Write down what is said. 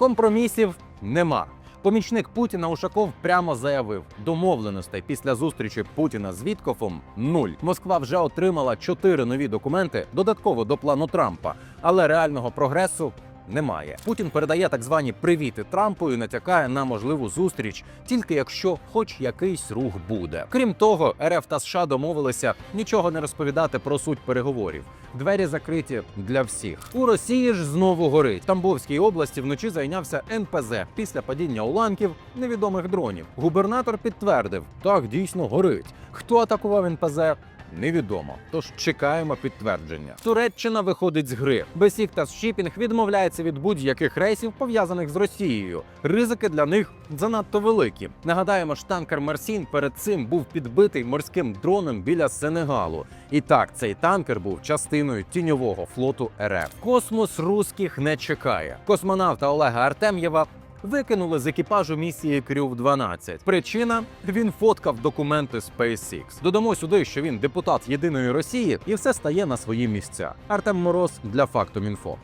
Компромісів нема. Помічник Путіна Ушаков прямо заявив: домовленостей після зустрічі Путіна з Віткофом нуль. Москва вже отримала чотири нові документи додатково до плану Трампа, але реального прогресу. Немає. Путін передає так звані привіти Трампу і натякає на можливу зустріч, тільки якщо хоч якийсь рух буде. Крім того, РФ та США домовилися нічого не розповідати про суть переговорів. Двері закриті для всіх. У Росії ж знову горить. В Тамбовській області вночі зайнявся НПЗ після падіння уламків невідомих дронів. Губернатор підтвердив, так дійсно горить. Хто атакував НПЗ? Невідомо, тож чекаємо підтвердження. Туреччина виходить з гри. Бесіктас Шіпінг відмовляється від будь-яких рейсів пов'язаних з Росією. Ризики для них занадто великі. Нагадаємо, ж танкер Мерсін перед цим був підбитий морським дроном біля Сенегалу. І так, цей танкер був частиною тіньового флоту РФ. Космос русських не чекає. Космонавта Олега Артем'єва викинули з екіпажу місії Крюв 12 Причина він фоткав документи SpaceX. Додамо сюди, що він депутат єдиної Росії, і все стає на свої місця. Артем Мороз для факту Мінфо.